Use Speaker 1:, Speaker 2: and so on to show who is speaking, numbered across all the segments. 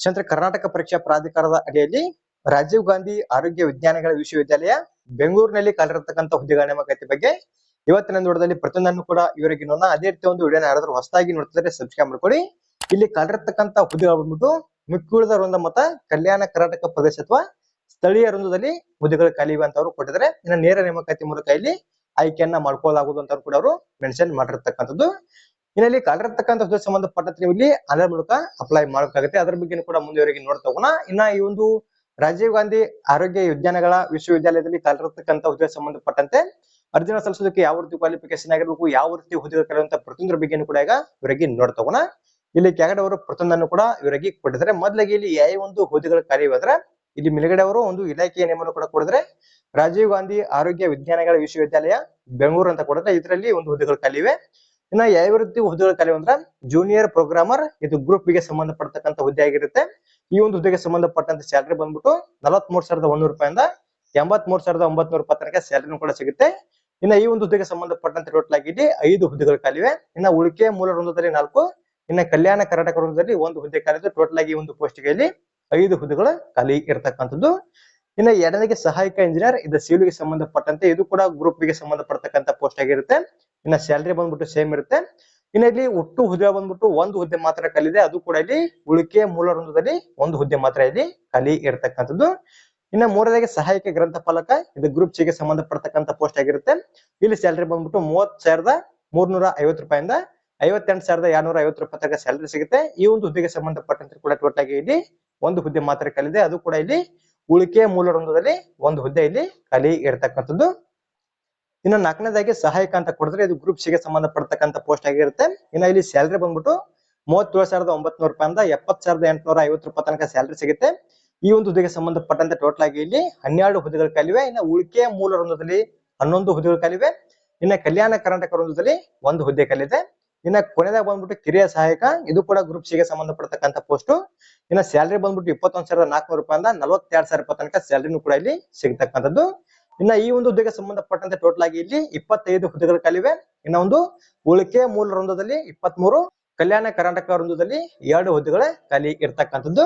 Speaker 1: ಕ್ಷೇತ್ರ ಕರ್ನಾಟಕ ಪರೀಕ್ಷಾ ಪ್ರಾಧಿಕಾರದ ಅಡಿಯಲ್ಲಿ ರಾಜೀವ್ ಗಾಂಧಿ ಆರೋಗ್ಯ ವಿಜ್ಞಾನಗಳ ವಿಶ್ವವಿದ್ಯಾಲಯ ಬೆಂಗಳೂರಿನಲ್ಲಿ ಕಾಲಿರತಕ್ಕಂಥ ಹುದ್ದೆಗಳ ನೇಮಕಾತಿ ಬಗ್ಗೆ ಇವತ್ತಿನ ನೋಡದಲ್ಲಿ ಪ್ರತಿಯೊಂದನ್ನು ಕೂಡ ಇವರಿಗೆ ನೋಡೋಣ ಅದೇ ರೀತಿ ಒಂದು ವಿಡಿಯೋನ ಯಾರಾದ್ರೂ ಹೊಸದಾಗಿ ನೋಡ್ತಿದ್ರೆ ಸಬ್ಸ್ಕ್ರೈಬ್ ಮಾಡ್ಕೊಳ್ಳಿ ಇಲ್ಲಿ ಕಾಲಿರತಕ್ಕಂಥ ಹುದ್ದೆಗಳು ಬಂದ್ಬಿಟ್ಟು ಮಿಕ್ಕುಳಿದ ವೃಂದ ಮತ ಕಲ್ಯಾಣ ಕರ್ನಾಟಕ ಪ್ರದೇಶ ಅಥವಾ ಸ್ಥಳೀಯ ವೃಂದದಲ್ಲಿ ಹುದ್ದೆಗಳು ಖಾಲಿ ಅಂತ ಅವರು ಕೊಟ್ಟಿದ್ದಾರೆ. ಇನ್ನು ನೇರ ನೇಮಕಾತಿ ಮೂಲಕ ಇಲ್ಲಿ ಆಯ್ಕೆಯನ್ನ ಮಾಡ್ಕೊಳ್ಳಲಾಗುವುದು ಅಂತ ಕೂಡ ಅವರು ಮೆನ್ಷನ್ ಮಾಡಿರ್ತಕ್ಕಂಥದ್ದು. ಇನ್ನಲ್ಲಿ ಕಾಲಿರತಕ್ಕಂಥ ಹುದ್ದೆ ಸಂಬಂಧಪಟ್ಟಂತೆ ನೀವು ಇಲ್ಲಿ ಆನ್ಲೈನ್ ಮೂಲಕ ಅಪ್ಲೈ ಮಾಡಬೇಕಾಗುತ್ತೆ. ಅದ್ರ ಬಗ್ಗೆ ಕೂಡ ಮುಂದುವರೆಗೆ ನೋಡ್ತಾ ಇನ್ನ ಈ ಒಂದು ರಾಜೀವ್ ಗಾಂಧಿ ಆರೋಗ್ಯ ವಿಜ್ಞಾನಗಳ ವಿಶ್ವವಿದ್ಯಾಲಯದಲ್ಲಿ ಕಾಲಿರತಕ್ಕಂಥ ಹುದ್ದೆ ಸಂಬಂಧಪಟ್ಟಂತೆ ಅರ್ಜಿನ ಸಲ್ಲಿಸೋದಕ್ಕೆ ಯಾವ ರೀತಿ ಕ್ವಾಲಿಫಿಕೇಶನ್ ಆಗಿರ್ಬೇಕು, ಯಾವ ರೀತಿ ಹುದ್ದೆ ಕರೆಯುವಂತ ಪ್ರತಿಯೊಂದರ ಬಗ್ಗೆ ಕೂಡ ಈಗ ಇವರಿಗೆ ಹೋಗೋಣ. ಇಲ್ಲಿ ಕೆಳಗಡೆ ಅವರು ಪ್ರತಿಯೊಂದನ್ನು ಕೂಡ ಇವರಿಗೆ ಕೊಟ್ಟಿದ್ದಾರೆ. ಮೊದಲಿಗೆ ಇಲ್ಲಿ ಯಾವ ಒಂದು ಹುದ್ದೆಗಳ ಕಾರ್ಯವಾದ್ರೆ, ಇಲ್ಲಿ ಮೇಲ್ಗಡೆ ಅವರು ಒಂದು ಇಲಾಖೆಯ ನೇಮನ್ನು ಕೂಡ ಕೊಡಿದ್ರೆ ರಾಜೀವ್ ಗಾಂಧಿ ಆರೋಗ್ಯ ವಿಜ್ಞಾನಗಳ ವಿಶ್ವವಿದ್ಯಾಲಯ, ಬೆಂಗಳೂರು ಅಂತ ಕೊಡಿದ್ರೆ ಇದರಲ್ಲಿ ಒಂದು ಹುದ್ದೆಗಳು ಖಾಲಿವೆ ಇನ್ನ ಯಾವ ರೀತಿ ಹುದ್ದೆಗಳು ಖಾಲಿ ಅಂದ್ರೆ ಜೂನಿಯರ್ ಪ್ರೋಗ್ರಾಮರ್ ಇದು ಗ್ರೂಪ್ಗೆ ಸಂಬಂಧಪಡ್ತಕ್ಕಂಥ ಹುದ್ದೆ ಆಗಿರುತ್ತೆ. ಈ ಒಂದು ಹುದ್ದೆಗೆ ಸಂಬಂಧಪಟ್ಟಂತ ಸ್ಯಾಲರಿ ಬಂದ್ಬಿಟ್ಟು ನಲವತ್ಮೂರು ಸಾವಿರದ ಒಂದೂರು ರೂಪಾಯಿಂದ ಎಂಬತ್ಮೂರು ಸಾವಿರದ ಒಂಬತ್ನೂರ ರೂಪಾಯಿ ತನಕ ಸ್ಯಾಲರಿನೂ ಕೂಡ ಸಿಗುತ್ತೆ. ಇನ್ನ ಈ ಒಂದು ಹುದ್ದೆಗೆ ಸಂಬಂಧಪಟ್ಟಂತ ಟೋಟಲ್ ಆಗಿ ಐದು ಹುದ್ದೆಗಳು ಖಾಲಿವೆ. ಇನ್ನ ಉಳಿಕೆ ಮೂಲ ವೃಂದದಲ್ಲಿ ನಾಲ್ಕು, ಇನ್ನ ಕಲ್ಯಾಣ ಕರ್ನಾಟಕ ವೃಂದದಲ್ಲಿ ಒಂದು ಹುದ್ದೆ ಖಾಲಿ ಟೋಟಲ್ ಆಗಿ ಒಂದು ಪೋಸ್ಟ್ಗೆಯಲ್ಲಿ ಐದು ಹುದ್ದೆಗಳು ಖಾಲಿ ಇರತಕ್ಕಂಥದ್ದು. ಇನ್ನ ಎರಡನೇಗೆ ಸಹಾಯಕ ಇಂಜಿನಿಯರ್ ಇದು ಸಿವಿಲ್ಗೆ ಸಂಬಂಧಪಟ್ಟಂತೆ ಇದು ಕೂಡ ಗ್ರೂಪ್ಗೆ ಸಂಬಂಧಪಟ್ಟಂತ ಪೋಸ್ಟ್ ಆಗಿರುತ್ತೆ. ಇನ್ನ ಸ್ಯಾಲ್ರಿ ಬಂದ್ಬಿಟ್ಟು ಸೇಮ್ ಇರುತ್ತೆ. ಇನ್ನ ಇಲ್ಲಿ ಒಟ್ಟು ಹುದ್ದೆ ಬಂದ್ಬಿಟ್ಟು ಒಂದು ಹುದ್ದೆ ಮಾತ್ರ ಕಲಿದೆ ಅದು ಕೂಡ ಇಲ್ಲಿ ಉಳಿಕೆ ಮೂಲ ವೃಂದದಲ್ಲಿ ಒಂದು ಹುದ್ದೆ ಮಾತ್ರ ಇಲ್ಲಿ ಖಾಲಿ ಇರತಕ್ಕಂಥದ್ದು. ಇನ್ನ ಮೂರನೇಗೆ ಸಹಾಯಕ ಗ್ರಂಥಪಾಲಕ ಇದು ಗ್ರೂಪ್ಗೆ ಸಂಬಂಧಪಡ್ತಕ್ಕಂಥ ಪೋಸ್ಟ್ ಆಗಿರುತ್ತೆ. ಇಲ್ಲಿ ಸ್ಯಾಲರಿ ಬಂದ್ಬಿಟ್ಟು ಮೂವತ್ ಸಾವಿರದ ಮೂರ್ನೂರ ಐವತ್ತು ರೂಪಾಯಿಂದ ಐವತ್ತೆಂಟು ಸಾವಿರದ ಎರಡ್ನೂರ ಐವತ್ತು ರೂಪಾಯಿ ತನಕ ಸ್ಯಾಲ್ರಿ ಸಿಗುತ್ತೆ. ಈ ಒಂದು ಹುದ್ದೆಗೆ ಸಂಬಂಧಪಟ್ಟಂತೆ ಕೂಡ ಟೋಟಲ್ ಇಲ್ಲಿ ಒಂದು ಹುದ್ದೆ ಮಾತ್ರ ಕಲಿದೆ ಅದು ಕೂಡ ಇಲ್ಲಿ ಉಳಿಕೆ ಮೂಲ ವೃಂದದಲ್ಲಿ ಒಂದು ಹುದ್ದೆ ಇಲ್ಲಿ ಖಾಲಿ ಇರತಕ್ಕಂಥದ್ದು. ಇನ್ನು ನಾಲ್ಕನೇದಾಗಿ ಸಹಾಯಕ ಅಂತ ಕೊಡಿದ್ರೆ ಇದು ಗ್ರೂಪ್ಗೆ ಸಂಬಂಧಪಡ್ತಕ್ಕಂಥ ಪೋಸ್ಟ್ ಆಗಿರುತ್ತೆ. ಇನ್ನು ಇಲ್ಲಿ ಸ್ಯಾಲರಿ ಬಂದ್ಬಿಟ್ಟು ಮೂವತ್ತೇಳು ಸಾವಿರದ ಒಂಬತ್ನೂರು ರೂಪಾಯಿಂದ ಎಪ್ಪತ್ ಸಾವಿರದ ಎಂಟುನೂರ ಐವತ್ತು ರೂಪಾಯಿ ತನಕ ಸ್ಯಾಲ್ರಿ ಸಿಗುತ್ತೆ. ಈ ಒಂದು ಹುದ್ದೆಗೆ ಸಂಬಂಧಪಟ್ಟಂತೆ ಟೋಟಲ್ ಆಗಿ ಇಲ್ಲಿ ಹನ್ನೆರಡು ಹುದ್ದೆಗಳು ಖಾಲಿವೆ ಇನ್ನು ಉಳಿಕೆ ಮೂಲ ವೃಂದದಲ್ಲಿ ಹನ್ನೊಂದು ಹುದ್ದೆಗಳು ಖಾಲಿವೆ ಇನ್ನು ಕಲ್ಯಾಣ ಕರ್ನಾಟಕ ವೃಂದದಲ್ಲಿ ಒಂದು ಹುದ್ದೆ ಕಲಿದೆ. ಇನ್ನ ಕೊನೆದಾಗ ಬಂದ್ಬಿಟ್ಟು ಕಿರಿಯ ಸಹಾಯಕ. ಇದು ಕೂಡ ಗ್ರೂಪ್ಗೆ ಸಂಬಂಧಪಡ್ತಕ್ಕಂಥ ಪೋಸ್ಟ್ ಇನ್ನ ಸ್ಯಾಲರಿ ಬಂದ್ಬಿಟ್ಟು ಇಪ್ಪತ್ತೊಂದ್ ಸಾವಿರದ ನಾಲ್ಕುನೂರು ರೂಪಾಯಿಂದ ನಲವತ್ತೆರಡು ಸಾವಿರ ರೂಪಾಯಿ ತನಕ ಸ್ಯಾಲರಿನೂ ಕೂಡ ಇಲ್ಲಿ ಸಿಗ್ತಕ್ಕಂಥದ್ದು. ಇನ್ನ ಈ ಒಂದು ಹುದ್ದೆಗೆ ಸಂಬಂಧಪಟ್ಟಂತೆ ಟೋಟಲ್ ಆಗಿ ಇಲ್ಲಿ ಇಪ್ಪತ್ತೈದು ಹುದ್ದೆಗಳು ಕಲಿವೆ ಇನ್ನ ಒಂದು ಉಳಿಕೆ ಮೂಲ ವೃಂದದಲ್ಲಿ ಇಪ್ಪತ್ಮೂರು, ಕಲ್ಯಾಣ ಕರ್ನಾಟಕ ವೃಂದದಲ್ಲಿ ಎರಡು ಹುದ್ದೆಗಳ ಖಾಲಿ ಇರ್ತಕ್ಕಂಥದ್ದು.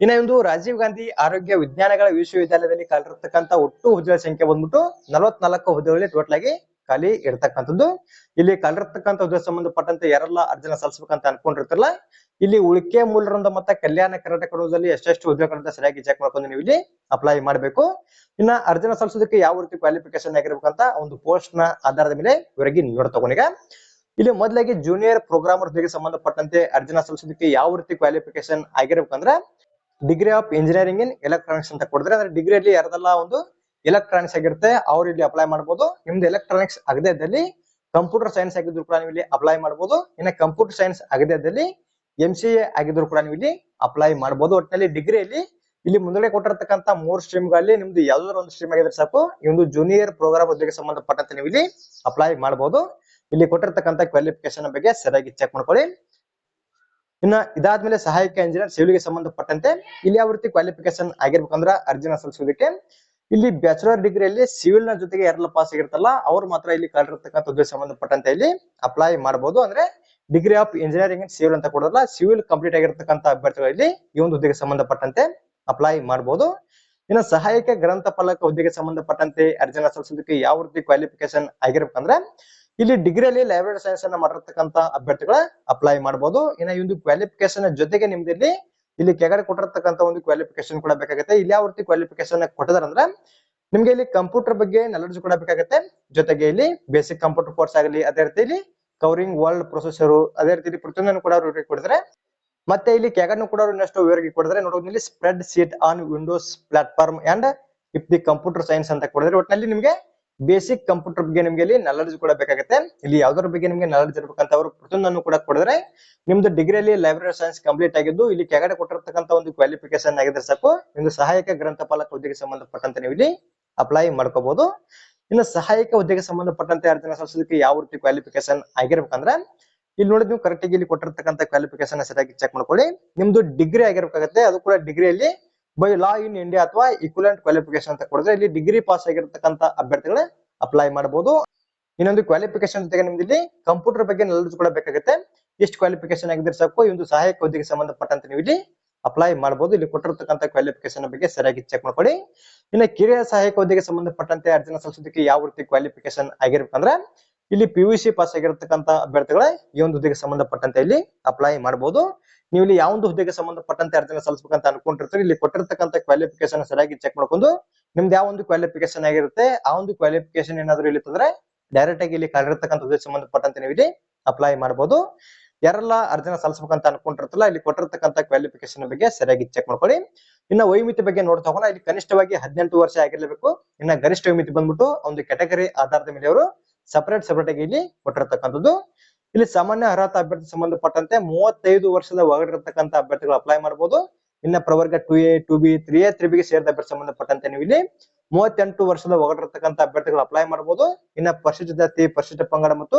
Speaker 1: ಇನ್ನ ಒಂದು ರಾಜೀವ್ ಗಾಂಧಿ ಆರೋಗ್ಯ ವಿಜ್ಞಾನಗಳ ವಿಶ್ವವಿದ್ಯಾಲಯದಲ್ಲಿ ಖಾಲಿರ್ತಕ್ಕಂಥ ಒಟ್ಟು ಹುದ್ದೆಗಳ ಸಂಖ್ಯೆ ಬಂದ್ಬಿಟ್ಟು ನಲವತ್ನಾಲ್ಕು ಹುದ್ದೆಗಳಲ್ಲಿ ಟೋಟಲ್ ಆಗಿ ಖಾಲಿ ಇರ್ತಕ್ಕಂಥದ್ದು. ಇಲ್ಲಿ ಖಾಲಿರ್ತಕ್ಕಂಥ ಉದ್ಯೋಗ ಸಂಬಂಧಪಟ್ಟಂತೆ ಯಾರೆಲ್ಲ ಅರ್ಜಿನ ಸಲ್ಲಿಸಬೇಕಂತ ಅನ್ಕೊಂಡಿರ್ತಾರಲ್ಲ, ಇಲ್ಲಿ ಉಳಿಕೆ ಮೂಲರಿಂದ ಮತ್ತೆ ಕಲ್ಯಾಣ ಕರ್ನಾಟಕ ರೋಜಲ್ಲಿ ಎಷ್ಟೆಷ್ಟು ಹುದ್ದೆಗಳಂತ ಸರಿಯಾಗಿ ಚೆಕ್ ಮಾಡ್ಕೊಂಡು ನೀವು ಇಲ್ಲಿ ಅಪ್ಲೈ ಮಾಡಬೇಕು. ಇನ್ನ ಅರ್ಜಿನ ಸಲ್ಲಿಸೋದಕ್ಕೆ ಯಾವ ರೀತಿ ಕ್ವಾಲಿಫಿಕೇಶನ್ ಆಗಿರ್ಬೇಕಂತ ಒಂದು ಪೋಸ್ಟ್ನ ಆಧಾರದ ಮೇಲೆ ಇವರಿಗೆ ನೋಡ್ತಗೊಂಡೀಗ ಇಲ್ಲಿ ಮೊದಲಾಗಿ ಜೂನಿಯರ್ ಪ್ರೋಗ್ರಾಮರ್ ಹುದ್ದೆಗೆ ಸಂಬಂಧಪಟ್ಟಂತೆ ಅರ್ಜಿನ ಸಲ್ಲಿಸೋದಕ್ಕೆ ಯಾವ ರೀತಿ qualification ಆಗಿರ್ಬೇಕಂದ್ರೆ degree of engineering in electronics ಅಂತ ಕೊಡಿದ್ರೆ ಅಂದ್ರೆ ಡಿಗ್ರಿಯಲ್ಲಿ ಯಾರದೆಲ್ಲ ಒಂದು ಎಲೆಕ್ಟ್ರಾನಿಕ್ಸ್ ಆಗಿರುತ್ತೆ, ಅವ್ರು ಇಲ್ಲಿ ಅಪ್ಲೈ ಮಾಡಬಹುದು ನಿಮ್ದು ಎಲೆಕ್ಟ್ರಾನಿಕ್ಸ್ ಆಗದೆ ಇದ್ದಲ್ಲಿ ಕಂಪ್ಯೂಟರ್ ಸೈನ್ಸ್ ಆಗಿದ್ರು ಕೂಡ ನೀವು ಇಲ್ಲಿ ಅಪ್ಲೈ ಮಾಡಬಹುದು ಇನ್ನು ಕಂಪ್ಯೂಟರ್ ಸೈನ್ಸ್ ಆಗದೆ ಇದ್ದಲ್ಲಿ ಎಂ ಸಿ ಎ ಆಗಿದ್ರು ಕೂಡ ನೀವು ಇಲ್ಲಿ ಅಪ್ಲೈ ಮಾಡಬಹುದು ಒಟ್ಟಿನಲ್ಲಿ ಡಿಗ್ರಿಯಲ್ಲಿ ಇಲ್ಲಿ ಮುಂದಡೆ ಕೊಟ್ಟಿರ್ತಕ್ಕಂಥ ಮೂರ್ ಸ್ಟ್ರೀಮ್ಗಳಲ್ಲಿ ನಿಮ್ದು ಯಾವ್ದಾದ್ರು ಒಂದು ಸ್ಟ್ರೀಮ್ ಆಗಿದ್ರೆ ಸಾಕು. ಈ ಜೂನಿಯರ್ ಪ್ರೋಗ್ರಾಮ್ ಉದ್ಯೋಗ ಸಂಬಂಧಪಟ್ಟಂತೆ ನೀವು ಇಲ್ಲಿ ಅಪ್ಲೈ ಮಾಡಬಹುದು ಇಲ್ಲಿ ಕೊಟ್ಟಿರ್ತಕ್ಕಂಥ ಕ್ವಾಲಿಫಿಕೇಶನ್ ಬಗ್ಗೆ ಸರಿಯಾಗಿ ಚೆಕ್ ಮಾಡ್ಕೊಳ್ಳಿ. ಇನ್ನ ಇದಾದ್ಮೇಲೆ ಸಹಾಯಕ ಇಂಜಿನಿಯರ್ ಸಿವಿಲ್ಗೆ ಸಂಬಂಧಪಟ್ಟಂತೆ, ಇಲ್ಲಿ ಯಾವ ರೀತಿ ಕ್ವಾಲಿಫಿಕೇಶನ್ ಆಗಿರ್ಬೇಕಂದ್ರ ಅರ್ಜಿನ ಸಲ್ಲಿಸೋದಕ್ಕೆ. ಇಲ್ಲಿ ಬ್ಯಾಚುಲರ್ ಡಿಗ್ರಿಯಲ್ಲಿ ಸಿವಿಲ್ನ ಜೊತೆಗೆ ಯಾರೆಲ್ಲ ಪಾಸ್ ಆಗಿರ್ತಲ್ಲ ಅವ್ರು ಮಾತ್ರ ಇಲ್ಲಿ ಕಲಿರ್ತಕ್ಕಂಥ ಹುದ್ದೆ ಸಂಬಂಧಪಟ್ಟಂತೆ ಇಲ್ಲಿ ಅಪ್ಲೈ ಮಾಡಬಹುದು ಅಂದ್ರೆ degree of engineering and civil ಅಂತ ಕೊಡೋದಲ್ಲ ಸಿವಿಲ್ ಕಂಪ್ಲೀಟ್ ಆಗಿರ್ತಕ್ಕಂಥ ಅಭ್ಯರ್ಥಿಗಳು ಇಲ್ಲಿ ಈ ಒಂದು ಹುದ್ದೆಗೆ ಸಂಬಂಧಪಟ್ಟಂತೆ ಅಪ್ಲೈ ಮಾಡಬಹುದು ಇನ್ನು ಸಹಾಯಕ ಗ್ರಂಥಪಾಲಕ ಹುದ್ದೆಗೆ ಸಂಬಂಧಪಟ್ಟಂತೆ ಅರ್ಜಿನ ಸಲ್ಲಿಸೋದಕ್ಕೆ ಯಾವ ರೀತಿ ಕ್ವಾಲಿಫಿಕೇಶನ್ ಆಗಿರ್ಬೇಕಂದ್ರೆ, ಇಲ್ಲಿ ಡಿಗ್ರಿಯಲ್ಲಿ ಲೈಬ್ರರಿ ಸೈನ್ಸ್ ಅನ್ನ ಮಾಡಿರ್ತಕ್ಕಂಥ ಅಭ್ಯರ್ಥಿಗಳ ಅಪ್ಲೈ ಮಾಡಬಹುದು ಇನ್ನು ಈ ಒಂದು ಕ್ವಾಲಿಫಿಕೇಶನ್ ಜೊತೆಗೆ ನಿಮ್ದು ಇಲ್ಲಿ ಇಲ್ಲಿ ಕೆಳಗಡೆ ಕೊಟ್ಟಿರತಕ್ಕಂತ ಒಂದು ಕ್ವಾಲಿಫಿಕೇಶನ್ ಕೂಡ ಬೇಕಾಗುತ್ತೆ. ಇಲ್ಲಿ ಯಾವ ರೀತಿ ಕ್ವಾಲಿಫಿಕೇಶನ್ ಕೊಟ್ಟಿದಾರಂದ್ರೆ ನಿಮ್ಗೆ ಇಲ್ಲಿ ಕಂಪ್ಯೂಟರ್ ಬಗ್ಗೆ ನಾಲೆಡ್ಜ್ ಕೂಡ ಬೇಕಾಗುತ್ತೆ. ಜೊತೆಗೆ ಇಲ್ಲಿ ಬೇಸಿಕ್ ಕಂಪ್ಯೂಟರ್ ಕೋರ್ಸ್ ಆಗಲಿ, ಅದೇ ರೀತಿ ಇಲ್ಲಿ ಕವರಿಂಗ್ ವರ್ಲ್ಡ್ ಪ್ರೊಸೆಸರ್ ಅದೇ ರೀತಿ ಪ್ರತಿಯೊಂದನ್ನು ಕೂಡ ಅವ್ರಿಗೆ ಕೊಡಿದ್ರೆ ಮತ್ತೆ ಇಲ್ಲಿ ಕೆಳಗಡೆ ಕೂಡ ಇನ್ನಷ್ಟು ವಿವರವಾಗಿ ಕೊಡಿದ್ರೆ ನೋಡೋದು ಇಲ್ಲಿ spread sheet on windows platform and if the computer science ಅಂತ ಕೊಡಿದ್ರೆ ಒಟ್ಟಿನಲ್ಲಿ ನಿಮ್ಗೆ ಬೇಸಿಕ್ ಕಂಪ್ಯೂಟರ್ ಬಗ್ಗೆ ನಿಮ್ಗೆ ಇಲ್ಲಿ ನಾಲೆಡ್ಜ್ ಕೂಡ ಬೇಕಾಗುತ್ತೆ. ಇಲ್ಲಿ ಯಾವ್ದ್ರ ಬಗ್ಗೆ ನಿಮ್ಗೆ ನಾಲೆಡ್ಜ್ ಇರಬೇಕಂತ ಅವರು ಪ್ರತಿಯೊಂದನ್ನು ಕೂಡ ಕೊಡಿದ್ರೆ ನಿಮ್ದು ಡಿಗ್ರಿಯಲ್ಲಿ ಲೈಬ್ರರಿ ಸೈನ್ಸ್ ಕಂಪ್ಲೀಟ್ ಆಗಿದ್ದು ಇಲ್ಲಿ ಕೆಳಗಡೆ ಕೊಟ್ಟಿರ್ತಕ್ಕಂಥ ಒಂದು ಕ್ವಾಲಿಫಿಕೇಶನ್ ಆಗಿದ್ರೆ ಸಾಕು. ನಿಮ್ದು ಸಹಾಯಕ ಗ್ರಂಥಪಾಲಕ ಹುದ್ದೆಗೆ ಸಂಬಂಧಪಟ್ಟಂತೆ ನೀವು ಇಲ್ಲಿ ಅಪ್ಲೈ ಮಾಡ್ಕೋಬಹುದು ಇನ್ನು ಸಹಾಯಕ ಹುದ್ದೆಗೆ ಸಂಬಂಧಪಟ್ಟಂತೆ ಅರ್ಜಿನ ಸಲ್ಲಿಸೋದಕ್ಕೆ ಯಾವ ರೀತಿ ಕ್ವಾಲಿಫಿಕೇಶನ್ ಆಗಿರ್ಬೇಕಂದ್ರೆ ಇಲ್ಲಿ ನೋಡಿ ನೀವು ಕರೆಕ್ಟ್ ಆಗಿ ಇಲ್ಲಿ ಕೊಟ್ಟಿರ್ತಕ್ಕಂಥ ಕ್ವಾಲಿಫಿಕೇಶನ್ ಸರಿಯಾಗಿ ಚೆಕ್ ಮಾಡ್ಕೊಳ್ಳಿ. ನಿಮ್ದು ಡಿಗ್ರಿ ಆಗಿರ್ಬೇಕಾಗತ್ತೆ, ಅದು ಕೂಡ ಡಿಗ್ರಿಯಲ್ಲಿ ಬೈ ಲಾ ಇನ್ ಇಂಡಿಯಾ ಅಥವಾ ಇಕ್ವಲೆಂಟ್ ಕ್ವಾಲಿಫಿಕೇಶನ್ ಅಂತ ಕೊಡಿದ್ರೆ ಇಲ್ಲಿ ಡಿಗ್ರಿ ಪಾಸ್ ಆಗಿರತಕ್ಕಂತ ಅಭ್ಯರ್ಥಿಗಳೇ ಅಪ್ಲೈ ಮಾಡಬಹುದು ಇನ್ನೊಂದು ಕ್ವಾಲಿಫಿಕೇಶನ್ ಜೊತೆಗೆ ನಿಮ್ದು ಇಲ್ಲಿ ಕಂಪ್ಯೂಟರ್ ಬಗ್ಗೆ ನಾಲೆಡ್ಜ್ ಕೂಡ ಬೇಕಾಗುತ್ತೆ. ಎಷ್ಟು ಕ್ವಾಲಿಫಿಕೇಶನ್ ಆಗಿದ್ರೆ ಸಾಕು, ಈ ಸಹಾಯಕ ಹುದ್ದೆಗೆ ಸಂಬಂಧಪಟ್ಟಂತ ನೀವು ಇಲ್ಲಿ ಅಪ್ಲೈ ಮಾಡಬಹುದು ಇಲ್ಲಿ ಕೊಟ್ಟಿರ್ತಕ್ಕಂಥ ಕ್ವಾಲಿಫಿಕೇಶನ್ ಬಗ್ಗೆ ಸರಿಯಾಗಿ ಚೆಕ್ ಮಾಡ್ಕೊಳ್ಳಿ. ಇನ್ನು ಕಿರಿಯ ಸಹಾಯಕ ಹುದ್ದೆಗೆ ಸಂಬಂಧಪಟ್ಟಂತೆ ಅರ್ಜಿನ ಸಲ್ಲಿಸೋದಕ್ಕೆ ಯಾವ ರೀತಿ ಕ್ವಾಲಿಫಿಕೇಶನ್ ಆಗಿರ್ಬೇಕಂದ್ರೆ, ಇಲ್ಲಿ ಪಿ ಯು ಸಿ ಪಾಸ್ ಆಗಿರತಕ್ಕಂತ ಅಭ್ಯರ್ಥಿಗಳೇ ಈ ಒಂದು ಹುದ್ದೆಗೆ ಸಂಬಂಧಪಟ್ಟಂತೆ ಇಲ್ಲಿ ಅಪ್ಲೈ ಮಾಡಬಹುದು ನೀವು ಇಲ್ಲಿ ಯಾವೊಂದು ಹುದ್ದೆಗೆ ಸಂಬಂಧಪಟ್ಟಂತೆ ಅರ್ಜಿನ ಸಲ್ಲಿಸಬೇಕಂತ ಅನ್ಕೊಂಡಿರ್ತೀರಿ, ಇಲ್ಲಿ ಕೊಟ್ಟಿರ್ತಕ್ಕಂಥ ಕ್ವಾಲಿಫಿಕೇಶನ್ ಸರಿಯಾಗಿ ಚೆಕ್ ಮಾಡ್ಕೊಂಡು, ನಿಮ್ದು ಯಾವ ಒಂದು ಕ್ವಾಲಿಫಿಕೇಶನ್ ಆಗಿರುತ್ತೆ, ಆ ಒಂದು ಕ್ವಾಲಿಫಿಕೇಶನ್ ಏನಾದ್ರು ಇಲ್ಲಿ ತಂದ್ರೆ ಡೈರೆಕ್ಟ್ ಆಗಿ ಇಲ್ಲಿ ಕಲಿರ್ತಕ್ಕಂಥ ಹುದ್ದೆ ಸಂಬಂಧಪಟ್ಟಂತೆ ನೀವು ಇಲ್ಲಿ ಅಪ್ಲೈ ಮಾಡಬಹುದು ಯಾರೆಲ್ಲ ಅರ್ಜಿನ ಸಲ್ಲಿಸಬೇಕಂತ ಅನ್ಕೊಂಡಿರ್ತಲ್ಲ ಇಲ್ಲಿ ಕೊಟ್ಟಿರ್ತಕ್ಕಂಥ ಕ್ವಾಲಿಫಿಕೇಶನ್ ಬಗ್ಗೆ ಸರಿಯಾಗಿ ಚೆಕ್ ಮಾಡ್ಕೊಳ್ಳಿ. ಇನ್ನ ವೈಮಿತಿ ಬಗ್ಗೆ ನೋಡ್ತಾ ಹೋಗೋಣ. ಇಲ್ಲಿ ಕನಿಷ್ಠವಾಗಿ ಹದಿನೆಂಟು ವರ್ಷ ಆಗಿರ್ಲೇಬೇಕು. ಇನ್ನ ಗರಿಷ್ಠ ವೈಮಿತಿ ಬಂದ್ಬಿಟ್ಟು ಒಂದು ಕೆಟಗರಿ ಆಧಾರದ ಮೇಲೆ ಅವರು ಸಪರೇಟ್ ಸಪರೇಟ್ ಆಗಿ ಇಲ್ಲಿ ಕೊಟ್ಟಿರ್ತಕ್ಕಂಥದ್ದು. ಇಲ್ಲಿ ಸಾಮಾನ್ಯ ಅರ್ಹತಾ ಅಭ್ಯರ್ಥಿ ಸಂಬಂಧಪಟ್ಟಂತೆ ಮೂವತ್ತೈದು ವರ್ಷದ ಒಳಗಡೆ ಅಭ್ಯರ್ಥಿಗಳು ಅಪ್ಲೈ ಮಾಡಬಹುದು ಇನ್ನ ಪ್ರವರ್ಗ two A two B three A three ಬಿಗೆ ಸೇರಿದ ಅಭ್ಯರ್ಥಿ ಸಂಬಂಧಪಟ್ಟಂತೆ ನೀವು ಇಲ್ಲಿ ಮೂವತ್ತೆಂಟು ವರ್ಷದ ಒಳಗಿರತಕ್ಕಂಥ ಅಭ್ಯರ್ಥಿಗಳು ಅಪ್ಲೈ ಮಾಡಬಹುದು ಇನ್ನ ಪರಿಶಿಷ್ಟ ಜಾತಿ, ಪರಿಶಿಷ್ಟ ಪಂಗಡ ಮತ್ತು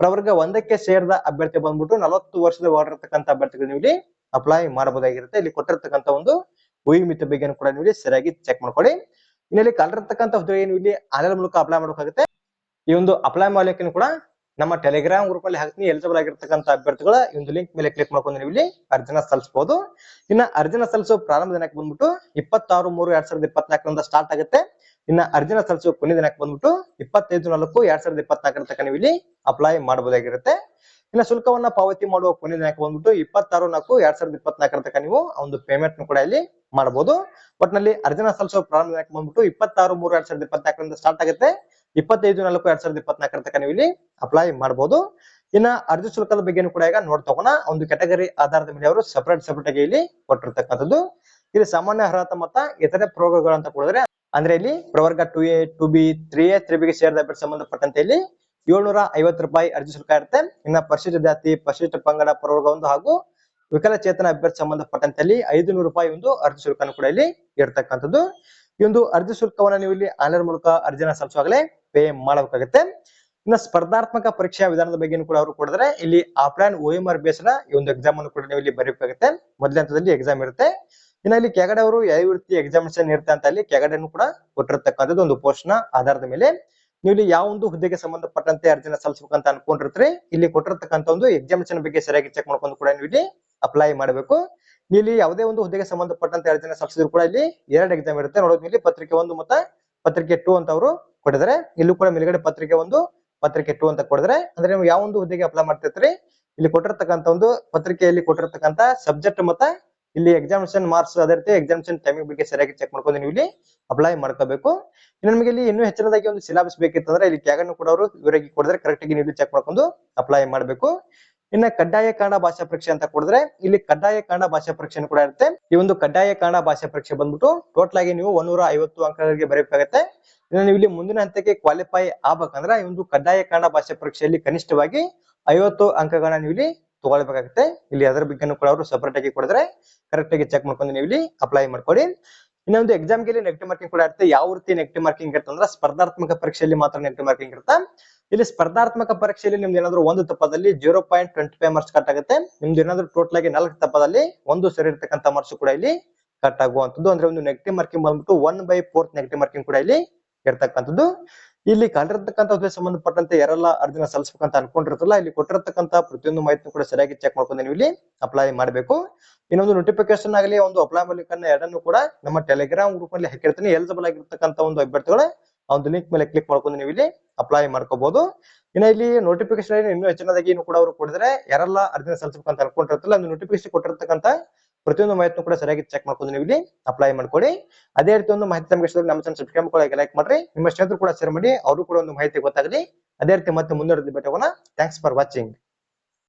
Speaker 1: ಪ್ರವರ್ಗ ಒಂದಕ್ಕೆ ಸೇರಿದ ಅಭ್ಯರ್ಥಿ ಬಂದ್ಬಿಟ್ಟು ನಲವತ್ತು ವರ್ಷದ ಒಳಗಿರತಕ್ಕಂಥ ಅಭ್ಯರ್ಥಿಗಳು ನೀವು ಇಲ್ಲಿ ಅಪ್ಲೈ ಮಾಡಬಹುದಾಗಿರುತ್ತೆ. ಇಲ್ಲಿ ಕೊಟ್ಟಿರತಕ್ಕಂತ ಒಂದು ವಯೋಮಿತಿ ಬಗ್ಗೆ ಕೂಡ ನೀವು ಇಲ್ಲಿ ಸರಿಯಾಗಿ ಚೆಕ್ ಮಾಡ್ಕೊಳ್ಳಿ. ಇನ್ನಲ್ಲಿ ಕಲಿರ್ತಕ್ಕಂಥ ಹುದ್ದೆಗೆ ನೀವು ಇಲ್ಲಿ ಆನ್ಲೈನ್ ಮೂಲಕ ಅಪ್ಲೈ ಮಾಡಬೇಕಾಗುತ್ತೆ. ಈ ಒಂದು ಅಪ್ಲೈ ಮಾಡ್ಲಿಕ್ಕೆ ಕೂಡ ನಮ್ಮ ಟೆಲಿಗ್ರಾಮ್ ಗ್ರೂಪ್ ಅಲ್ಲಿ ಹಾಕ್ತೀನಿ ಎಲಿಜಿಬಲ್ ಆಗಿರ್ತಕ್ಕಂಥ ಅಭ್ಯರ್ಥಿಗಳ ಒಂದು ಲಿಂಕ್ ಮೇಲೆ ಕ್ಲಿಕ್ ಮಾಡ್ಕೊಂಡು ನೀವು ಇಲ್ಲಿ ಅರ್ಜಿನ ಸಲ್ಲಿಸಬಹುದು ಇನ್ನ ಅರ್ಜಿನ ಸಲ್ಲಿಸೋ ಪ್ರಾರಂಭ ದಿನಕ್ಕೆ ಬಂದ್ಬಿಟ್ಟು ಇಪ್ಪತ್ತಾರು ಮೂರು ಎರಡ್ ಸಾವಿರದ ಇಪ್ಪತ್ನಾಲ್ಕರಿಂದ ಸ್ಟಾರ್ಟ್ ಆಗುತ್ತೆ. ಇನ್ನ ಅರ್ಜಿನ ಸಲ್ಲಿಸೋ ಕೊನೆ ದಿನಕ್ಕೆ ಬಂದ್ಬಿಟ್ಟು ಇಪ್ಪತ್ತೈದು ನಾಲ್ಕು ಎರಡ್ ಸಾವಿರದ ಇಪ್ಪತ್ನಾಲ್ಕರ ತನಕ ನೀವು ಇಲ್ಲಿ ಅಪ್ಲೈ ಮಾಡಬಹುದಾಗಿರುತ್ತೆ. ಇನ್ನ ಶುಲ್ಕವನ್ನ ಪಾವತಿ ಮಾಡುವ ಕೊನೆ ದಿನಕ್ಕೆ ಬಂದ್ಬಿಟ್ಟು ಇಪ್ಪತ್ತಾರು ನಾಲ್ಕು ಎರಡ್ ಸಾವಿರದ ಇಪ್ಪತ್ನಾಲ್ಕರ ತನಕ ನೀವು ಒಂದು ಪೇಮೆಂಟ್ ಕೂಡ ಇಲ್ಲಿ ಮಾಡಬಹುದು. ಒಟ್ನಲ್ಲಿ ಅರ್ಜಿನ ಸಲ್ಲಿಸೋ ಪ್ರಾರಂಭ ದಿನಕ್ಕೆ ಬಂದ್ಬಿಟ್ಟು ಇಪ್ಪತ್ತಾರು ಮೂರು ಎರಡ್ ಸಾವಿರದ ಇಪ್ಪತ್ನಾಲ್ಕರಿಂದ ಸ್ಟಾರ್ಟ್ ಆಗುತ್ತೆ. ಇಪ್ಪತ್ತೈದು ನಾಲ್ಕು ಎರಡ್ ಸಾವಿರದ ಇಪ್ಪತ್ನಾಲ್ಕರ ತನಕ ನೀವು ಇಲ್ಲಿ ಅಪ್ಲೈ ಮಾಡಬಹುದು ಇನ್ನ ಅರ್ಜಿ ಶುಲ್ಕದ ಬಗ್ಗೆ ಕೂಡ ಈಗ ನೋಡ್ತಕೋಣ ಒಂದು ಕೆಟಗರಿ ಆಧಾರದ ಮೇಲೆ ಅವರು ಸಪರೇಟ್ ಸಪರೇಟ್ ಆಗಿ ಇಲ್ಲಿ ಕೊಟ್ಟಿರ್ತಕ್ಕಂಥದ್ದು. ಇಲ್ಲಿ ಸಾಮಾನ್ಯ ಅರ್ಹತ ಮತ್ತ ಇತರೆ ಪ್ರೋಗಗಳು ಅಂತ ಕೊಡಿದ್ರೆ, ಅಂದ್ರೆ ಇಲ್ಲಿ ಪ್ರವರ್ಗ two A two B three A three ಬಿಗೆ ಸೇರಿದ ಸಂಬಂಧಪಟ್ಟಂತೆ ಇಲ್ಲಿ ಏಳ್ನೂರ ಐವತ್ತು ರೂಪಾಯಿ ಅರ್ಜಿ ಶುಲ್ಕ ಇರುತ್ತೆ. ಇನ್ನ ಪರಿಶಿಷ್ಟ ಜಾತಿ, ಪರಿಶಿಷ್ಟ ಪಂಗಡ, ಪ್ರವರ್ಗ ಒಂದು ಹಾಗೂ ವಿಕಲಚೇತನ ಅಭ್ಯರ್ಥಿ ಸಂಬಂಧಪಟ್ಟಂತೆ ಇಲ್ಲಿ ಐದು ನೂರು ರೂಪಾಯಿ ಒಂದು ಅರ್ಜಿ ಶುಲ್ಕನ ಕೂಡ ಇಲ್ಲಿ ಇರ್ತಕ್ಕಂಥದ್ದು. ಈ ಒಂದು ಅರ್ಜಿ ಶುಲ್ಕವನ್ನ ನೀವು ಇಲ್ಲಿ ಆನ್ಲೈನ್ ಮೂಲಕ ಅರ್ಜಿನ ಸಲ್ಲಿಸುವಾಗಲೇ ಪೇ ಮಾಡಬೇಕಾಗುತ್ತೆ. ಇನ್ನ ಸ್ಪರ್ಧಾತ್ಮಕ ಪರೀಕ್ಷಾ ವಿಧಾನದ ಬಗ್ಗೆ ಕೂಡ ಅವರು ಕೊಡಿದ್ರೆ ಇಲ್ಲಿ ಆಫ್ಲೈನ್ ಓ ಎಂ ಆರ್ ಬೇಸ್ನ ಈ ಒಂದು ಎಕ್ಸಾಮ್ ಅನ್ನು ಕೂಡ ನೀವು ಇಲ್ಲಿ ಬರೀಬೇಕಾಗುತ್ತೆ. ಮೊದಲನೇ ಹಂತದಲ್ಲಿ ಎಕ್ಸಾಮ್ ಇರುತ್ತೆ. ಇನ್ನ ಇಲ್ಲಿ ಕೆಗಡೆ ಅವರು ಯಾವ ರೀತಿ ಎಕ್ಸಾಮಿನೇಷನ್ ಇರುತ್ತೆ ಅಂತ ಅಲ್ಲಿ ಕೆಗಡೆನು ಕೂಡ ಕೊಟ್ಟಿರ್ತಕ್ಕಂಥದ್ದು ಒಂದು ಪೋಸ್ಟ್ನ ಆಧಾರದ ಮೇಲೆ. ನೀವು ಇಲ್ಲಿ ಯಾವ ಒಂದು ಹುದ್ದೆಗೆ ಸಂಬಂಧಪಟ್ಟಂತೆ ಅರ್ಜಿನ ಸಲ್ಲಿಸಬೇಕಂತ ಅನ್ಕೊಂಡಿರ್ತೀರಿ, ಇಲ್ಲಿ ಕೊಟ್ಟಿರ್ತಕ್ಕಂಥ ಒಂದು ಎಕ್ಸಾಮಿನೇಷನ್ ಬಗ್ಗೆ ಸರಿಯಾಗಿ ಚೆಕ್ ಮಾಡ್ಕೊಂಡು ಕೂಡ ನೀವು ಇಲ್ಲಿ ಅಪ್ಲೈ ಮಾಡಬೇಕು. ಇಲ್ಲಿ ಯಾವುದೇ ಒಂದು ಹುದ್ದೆಗೆ ಸಂಬಂಧಪಟ್ಟಂತೆ ಅರ್ಜಿನ ಸಲ್ಲಿಸಿದ್ರು ಕೂಡ ಇಲ್ಲಿ ಎರಡು ಎಕ್ಸಾಮ್ ಇರುತ್ತೆ. ನೋಡೋದು ಪತ್ರಿಕೆ ಒಂದು ಮತ್ತೆ ಪತ್ರಿಕೆ ಟೂ ಅಂತ ಅವರು ಕೊಟ್ಟಿದ್ದಾರೆ ಇಲ್ಲೂ ಕೂಡ ಮೇಲ್ಗಡೆ ಪತ್ರಿಕೆ ಒಂದು, ಪತ್ರಿಕೆ ಟು ಅಂತ ಕೊಡಿದ್ರೆ, ಅಂದ್ರೆ ನೀವು ಯಾವ ಒಂದು ಹುದ್ದೆಗೆ ಅಪ್ಲೈ ಮಾಡ್ತಿರ್ತೀರಿ, ಇಲ್ಲಿ ಕೊಟ್ಟಿರ್ತಕ್ಕಂಥ ಒಂದು ಪತ್ರಿಕೆಯಲ್ಲಿ ಕೊಟ್ಟಿರ್ತಕ್ಕಂಥ ಸಬ್ಜೆಕ್ಟ್ ಮತ್ತೆ ಇಲ್ಲಿ ಎಕ್ಸಾಮಿನೇಷನ್ ಮಾರ್ಕ್ಸ್ ಅದೇ ರೀತಿ ಎಕ್ಸಾಮಿನೇಷನ್ ಟೈಮಿಂಗ್ ಬಗ್ಗೆ ಸರಿಯಾಗಿ ಚೆಕ್ ಮಾಡ್ಕೊಂಡು ನೀವು ಇಲ್ಲಿ ಅಪ್ಲೈ ಮಾಡ್ಕೋಬೇಕು. ನಿಮಗೆ ಇಲ್ಲಿ ಇನ್ನೂ ಹೆಚ್ಚಿನದಾಗಿ ಒಂದು ಸಿಲಾಬಸ್ ಬೇಕಿತ್ತಂದ್ರೆ ಇಲ್ಲಿ ಟ್ಯಾಗನ್ನು ಕೂಡ ಅವರು ಇವರಿಗೆ ಕೊಡಿದ್ರೆ ಕರೆಕ್ಟ್ ಆಗಿ ನೀವು ಚೆಕ್ ಮಾಡ್ಕೊಂಡು ಅಪ್ಲೈ ಮಾಡಬೇಕು. ಇನ್ನ ಕಡ್ಡಾಯ ಕನ್ನಡ ಭಾಷಾ ಪರೀಕ್ಷೆ ಅಂತ ಕೊಡಿದ್ರೆ ಇಲ್ಲಿ ಕಡ್ಡಾಯ ಕನ್ನಡ ಭಾಷಾ ಪರೀಕ್ಷೆ ಕೂಡ ಇರುತ್ತೆ. ಈ ಒಂದು ಕಡ್ಡಾಯ ಕನ್ನಡ ಭಾಷಾ ಪರೀಕ್ಷೆ ಬಂದ್ಬಿಟ್ಟು ಟೋಟಲ್ ಆಗಿ ನೀವು ಒಂದೂರ ಐವತ್ತು ಅಂಕಗಳಿಗೆ ಬರಬೇಕಾಗತ್ತೆ. ಇನ್ನು ನೀವು ಇಲ್ಲಿ ಮುಂದಿನ ಹಂತಕ್ಕೆ ಕ್ವಾಲಿಫೈ ಆಗ್ಬೇಕಂದ್ರೆ ಈ ಒಂದು ಕಡ್ಡಾಯ ಕನ್ನಡ ಭಾಷಾ ಪರೀಕ್ಷೆಯಲ್ಲಿ ಕನಿಷ್ಠವಾಗಿ ಐವತ್ತು ಅಂಕಗಳನ್ನ ನೀವು ಇಲ್ಲಿ ತಗೊಳ್ಬೇಕಾಗುತ್ತೆ. ಇಲ್ಲಿ ಅದರ ಬಗ್ಗೆ ಕೂಡ ಅವರು ಸಪರೇಟ್ ಆಗಿ ಕೊಡಿದ್ರೆ ಕರೆಕ್ಟ್ ಆಗಿ ಚೆಕ್ ಮಾಡ್ಕೊಂಡು ನೀವು ಇಲ್ಲಿ ಅಪ್ಲೈ ಮಾಡ್ಕೊಳ್ಳಿ. ಇನ್ನೊಂದು ಎಕ್ಸಾಮ್ಗೆ ಇಲ್ಲಿ ನೆಗೆಟಿವ್ ಮಾರ್ಕಿಂಗ್ ಕೂಡ ಇರುತ್ತೆ. ಯಾವ ರೀತಿ ನೆಗೆಟಿವ್ ಮಾರ್ಕಿಂಗ್ ಇರುತ್ತೆ ಅಂದ್ರೆ ಸ್ಪರ್ಧಾತ್ಮಕ ಪರೀಕ್ಷೆಯಲ್ಲಿ ಮಾತ್ರ ನೆಗೆಟಿವ್ ಮಾರ್ಕಿಂಗ್ ಇರುತ್ತೆ. ಇಲ್ಲಿ ಸ್ಪರ್ಧಾತ್ಮಕ ಪರೀಕ್ಷೆಯಲ್ಲಿ ನಿಮ್ದು ಏನಾದ್ರು ಒಂದು ತಪ್ಪದಲ್ಲಿ zero point twenty five marks cut ಆಗುತ್ತೆ. ನಿಮ್ದು ಏನಾದ್ರು ಟೋಟಲ್ ಆಗಿ ನಾಲ್ಕು ತಪ್ಪದಲ್ಲಿ ಒಂದು ಸರಿ ಇರ್ತಕ್ಕಂಥ ಮಾರ್ಕ್ಸ್ ಕೂಡ ಇಲ್ಲಿ ಕಟ್ ಆಗುವಂತದ್ದು ಅಂದ್ರೆ ಒಂದು ನೆಗೆಟಿವ್ ಮಾರ್ಕಿಂಗ್ ಬಂದ್ಬಿಟ್ಟು one by fourth negative marking ಕೂಡ ಇಲ್ಲಿ ಇರ್ತಕ್ಕಂಥದ್ದು. ಇಲ್ಲಿ ಕಂಡಿರ್ತಕ್ಕಂಥ ಸಂಬಂಧಪಟ್ಟಂತೆ ಯಾರೆಲ್ಲ ಅರ್ಜಿನ ಸಲ್ಲಿಸಬೇಕಂತ ಅನ್ಕೊಂಡಿರ್ತಲ್ಲ ಇಲ್ಲಿ ಕೊಟ್ಟಿರ್ತಕ್ಕಂಥ ಪ್ರತಿಯೊಂದು ಮಾಹಿತಿ ಕೂಡ ಸರಿಯಾಗಿ ಚೆಕ್ ಮಾಡ್ಕೊಂಡು ನೀವು ಇಲ್ಲಿ ಅಪ್ಲೈ ಮಾಡಬೇಕು. ಇನ್ನೊಂದು ನೋಟಿಫಿಕೇಶನ್ ಆಗಲಿ, ಒಂದು ಅಪ್ಲೈ ಮಾಡ್ಲಿಕ್ಕೆ ಎರಡನ್ನು ಕೂಡ ನಮ್ಮ ಟೆಲಿಗ್ರಾಮ್ ಗ್ರೂಪ್ ಅಲ್ಲಿ ಹಾಕಿರ್ತೀನಿ. ಎಲಿಜಿಬಲ್ ಆಗಿರ್ತಕ್ಕಂಥ ಒಂದು ಅಭ್ಯರ್ಥಿಗಳ ಒಂದು ಲಿಂಕ್ ಮೇಲೆ ಕ್ಲಿಕ್ ಮಾಡ್ಕೊಂಡು ನೀವು ಇಲ್ಲಿ ಅಪ್ಲೈ ಮಾಡ್ಕೋಬಹುದು ಇನ್ನ ಇಲ್ಲಿ ನೋಟಿಫಿಕೇಶನ್ ಇನ್ನೂ ಹೆಚ್ಚಿನದಾಗಿ ಇನ್ನು ಕೂಡ ಅವರು ಕೊಡಿದ್ರೆ ಯಾರೆಲ್ಲ ಅರ್ಜಿನ ಸಲ್ಲಿಸಬೇಕಂತ ಅನ್ಕೊಂಡಿರ್ತಲ್ಲ ಒಂದು ನೋಟಿಫಿಕೇಶನ್ ಕೊಟ್ಟಿರ್ತಕ್ಕಂಥ ಪ್ರತಿಯೊಂದು ಮಾಹಿತಿ ಕೂಡ ಸರಿಯಾಗಿ ಚೆಕ್ ಮಾಡ್ಕೊಂಡು ನೀವು ಇಲ್ಲಿ ಅಪ್ಲೈ ಮಾಡ್ಕೊಡಿ. ಅದೇ ರೀತಿ ಒಂದು ಮಾಹಿತಿ ನಮಗೆ ನಮ್ಮ ಚಾನಲ್ ಸಬ್ಸ್ಕ್ರೈಬ್ ಮಾಡ್ಕೊಳ್ಳಿ ಲೈಕ್ ಮಾಡ್ರಿ. ನಿಮ್ಮ ಸ್ನೇಹಿತರು ಕೂಡ ಶೇರ್ ಮಾಡಿ ಅವರು ಕೂಡ ಒಂದು ಮಾಹಿತಿ ಗೊತ್ತಾಗಲಿ. ಅದೇ ರೀತಿ ಮತ್ತೆ ಮುಂದುವರೆದು ಭೇಟಿ ಥ್ಯಾಂಕ್ಸ್ ಫಾರ್ ವಾಚಿಂಗ್